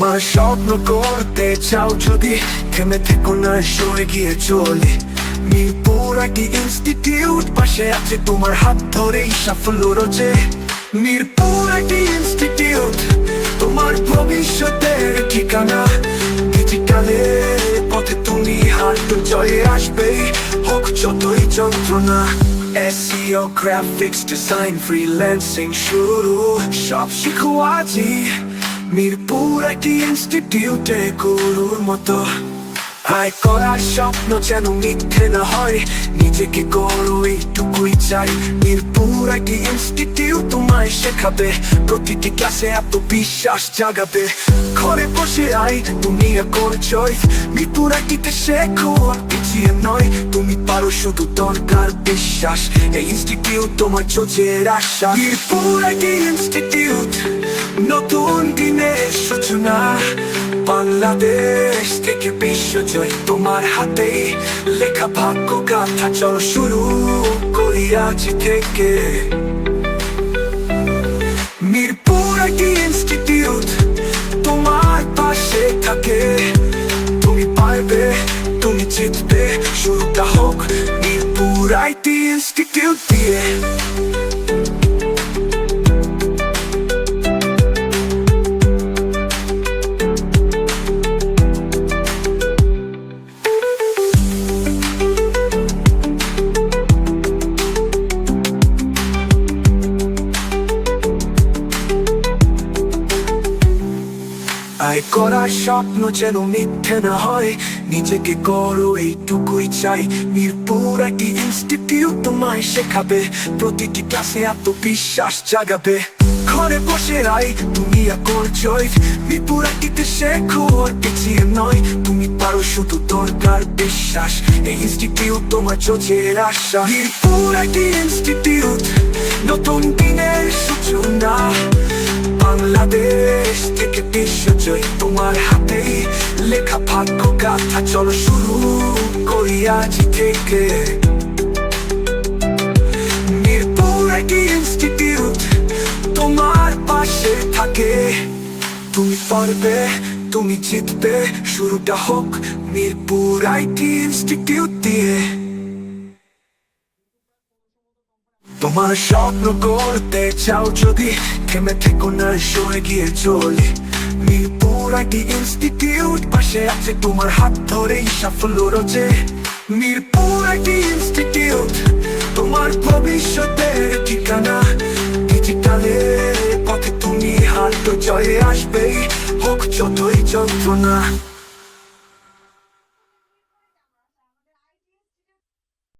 তোমার স্বপ্ন করতে চাও যদি, থেমে থেকো না, সরে গিয়ে চলে। মিরপুর ইনস্টিটিউট, পাশে আছে তোমার হাত ধরেই সাফল্য রোজে। মিরপুর ইনস্টিটিউট, তোমার ভবিষ্যতের ঠিকানা। ডিজিটালে পথে তুমি হাঁটু জয়ে আসবে, হোক যতই যন্ত্রণা। SEO graphics design, freelancing সব শিখো আজই। মিরপুর একটি ইনস্টিটিউটে গুরুর মতো। আয় করার স্বপ্ন যেন মিথ্যে না হয়, নিজেকে করো এইটুকুই চাই। মিরপুর একটি ইনস্টিটিউট তোমায় শেখাবে, প্রতিটি ক্লাসে এত বিশ্বাস জাগাবে। ঘরে বসে আই তুমি করছই মিরপুর একটিতে শেখো পিছিয়ে নয়। তুমি পারো শুধু দরকার বিশ্বাস। এই ইনস্টিটিউট তোমার চোখের আশা। মিরপুর একটি ইনস্টিটিউট বাংলাদেশ থেকে বিশ্বজয় তোমার হাতে। লেখা ভাগ্য গাথা চল শুরু করি আজ থেকে। মিরপুর একটি ইনস্টিটিউট তোমার পাশে থাকে। তুমি পারবে, তুমি জিতবে, শুরুটা হোক মিরপুর আইটি ইনস্টিটিউট দিয়ে। আয় করার স্বপ্ন যেন মিথ্যে না হয়। নিজেকে করো, এইটুকুই চাই। মিরপুর একটি ইনস্টিটিউট তোমায় শেখাবে। প্রতিটি ক্লাসে জাগাবে। ঘরে বসে রাই তুমি করছই মিরপুর একটিতে শেখো আর পিছিয়ে নয়। তুমি পারো শুধু দরকার বিশ্বাস। এই ইনস্টিটিউট তোমার চোখের আশা মিরপুর একটি ইনস্টিটিউট নতুন দিনের সূচনা। গাথা চলো শুরু করি আজ থেকে। মিরপুর একটি ইনস্টিটিউট তোমার পাশে থাকে। তুমি পারবে, তুমি জিতবে, শুরুটা হোক মিরপুর আইটি ইনস্টিটিউট দিয়ে। তোমার স্বপ্ন করতে চাও যদি, থেমে থেকো না, সরে গিয়ে চলে। মিরপুর ইনস্টিটিউট, পাশে আছে তোমার হাত ধরেই সাফল্য রচে মিরপুর আইটি ইনস্টিটিউট, তোমার ভবিষ্যতের ঠিকানা। ডিজিটালে পথে তুমি হাঁটো জয়ে আসবে হোক যতই যন্ত্রণা।